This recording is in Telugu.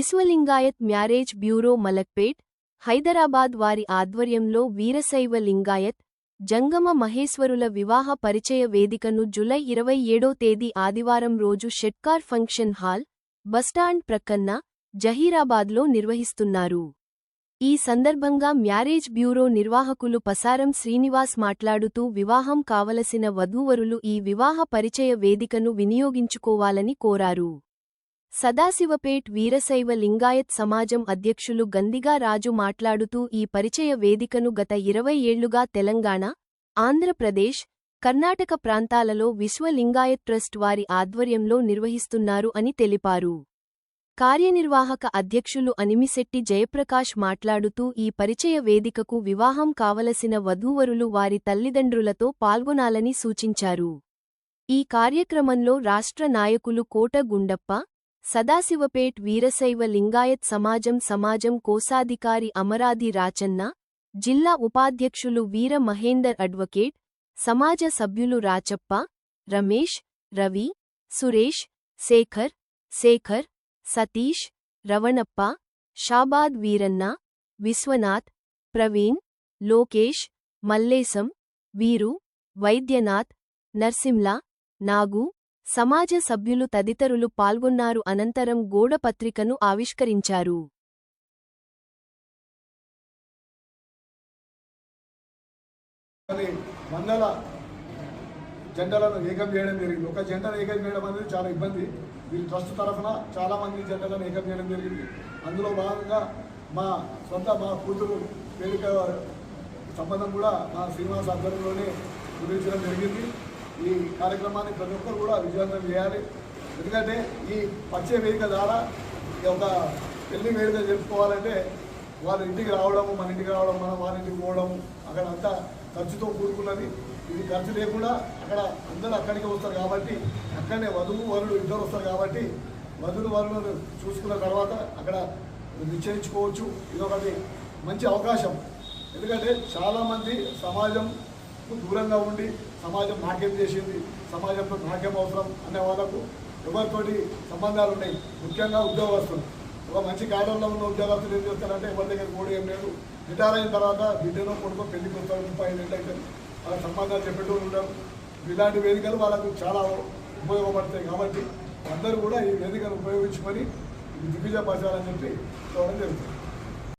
విశ్వలింగాయత్ మ్యారేజ్ బ్యూరో మలక్పేట్ హైదరాబాద్ వారి ఆధ్వర్యంలో వీరశైవ లింగాయత్ జంగమ మహేశ్వరుల వివాహ పరిచయ వేదికను జులై ఇరవై ఏడో తేదీ ఆదివారం రోజు Shetkar function hall bus stand ప్రక్కన్న జహీరాబాద్లో నిర్వహిస్తున్నారు. ఈ సందర్భంగా మ్యారేజ్ బ్యూరో నిర్వాహకులు పసారం శ్రీనివాస్ మాట్లాడుతూ వివాహం కావలసిన వధూవరులు ఈ వివాహ పరిచయ వేదికను వినియోగించుకోవాలని కోరారు. సదాశివపేట్ వీరశైవ లింగాయత్ సమాజం అధ్యక్షులు గందిగా రాజు మాట్లాడుతూ ఈ పరిచయ వేదికను గత ఇరవై ఏళ్ళుగా తెలంగాణ ఆంధ్రప్రదేశ్ కర్ణాటక ప్రాంతాలలో విశ్వ లింగాయత్ ట్రస్ట్ వారి ఆధ్వర్యంలో నిర్వహిస్తున్నారు అని తెలిపారు. కార్యనిర్వాహక అధ్యక్షులు అనిమిశెట్టి జయప్రకాష్ మాట్లాడుతూ ఈ పరిచయ వేదికకు వివాహం కావలసిన వధూవరులు వారి తల్లిదండ్రులతో పాల్గొనాలని సూచించారు. ఈ కార్యక్రమంలో రాష్ట్ర నాయకులు కోట గుండప్ప సదాశివపేట్ వీరశైవ లింగాయత్ సమాజం సమాజం కోశాధికారి అమరాది రాచన్న జిల్లా ఉపాధ్యక్షులు వీర మహేందర్ అడ్వకేట్ సమాజ సభ్యులు రాచప్ప రమేష్ రవి సురేష్ శేఖర్ శేఖర్ సతీష్ రవణప్ప షాబాద్ వీరన్న విశ్వనాథ్ ప్రవీణ్ లోకేష్ మల్లేశం వీరు వైద్యనాథ్ నర్సింలా నాగు సమాజ సభ్యులు తదితరులు పాల్గొన్నారు. అనంతరం గోడపత్రికను ఆవిష్కరించారు. వందల జెండాలను ఏకం చేయడం జరిగింది. ఒక జెండాను ఏకం చేయడం అనేది చాలా ఇబ్బంది. వీళ్ళు ట్రస్ట్ తరఫున చాలా మంది జెండాలను ఏకం చేయడం జరిగింది. అందులో భాగంగా మా సొంత మా కూతురు వేదిక సంబంధం కూడా మా శ్రీనివాస్ ఆధ్వర్యంలోనే నిర్వహించడం జరిగింది. ఈ కార్యక్రమాన్ని ప్రతి ఒక్కరు కూడా విజయవంతం చేయాలి. ఎందుకంటే ఈ పచ్చ వేదిక ద్వారా ఈ ఒక పెళ్ళి వేదిక జరుపుకోవాలంటే వాళ్ళ ఇంటికి రావడము మన ఇంటికి రావడం మనం వాళ్ళ ఇంటికి పోవడం అక్కడ అంతా ఖర్చుతో కూడుకున్నది. ఇది ఖర్చు లేకుండా అక్కడ అందరూ అక్కడికి వస్తారు కాబట్టి అక్కడనే వధువు వరుడు ఇద్దరు వస్తారు కాబట్టి వధువు వరులను చూసుకున్న తర్వాత అక్కడ నిశ్చయించుకోవచ్చు. ఇది ఒకటి మంచి అవకాశం. ఎందుకంటే చాలామంది సమాజం దూరంగా ఉండి సమాజం నాకేం చేసింది సమాజంతో నాకేం అవసరం అనే వాళ్ళకు ఎవరితోటి సంబంధాలు ఉన్నాయి? ముఖ్యంగా ఉద్యోగస్తులు. ఒక మంచి కార్యంలో ఉన్న ఉద్యోగస్తులు ఏం చేస్తారంటే ఎవరి దగ్గర కూడా ఏం లేదు. రిటైర్ అయిన తర్వాత బిడ్డను కొడుకు పెళ్ళికి వస్తారు ముప్పై ఐదు అయితే వాళ్ళ సంబంధాలు చెప్పేటోళ్ళు ఉంటారు ఇలాంటి వేదికలు వాళ్ళకు చాలా ఉపయోగపడతాయి కాబట్టి అందరూ కూడా ఈ వేదికను ఉపయోగించుకొని దిగ్విజయపరచాలని చెప్పి చూడడం జరుగుతుంది.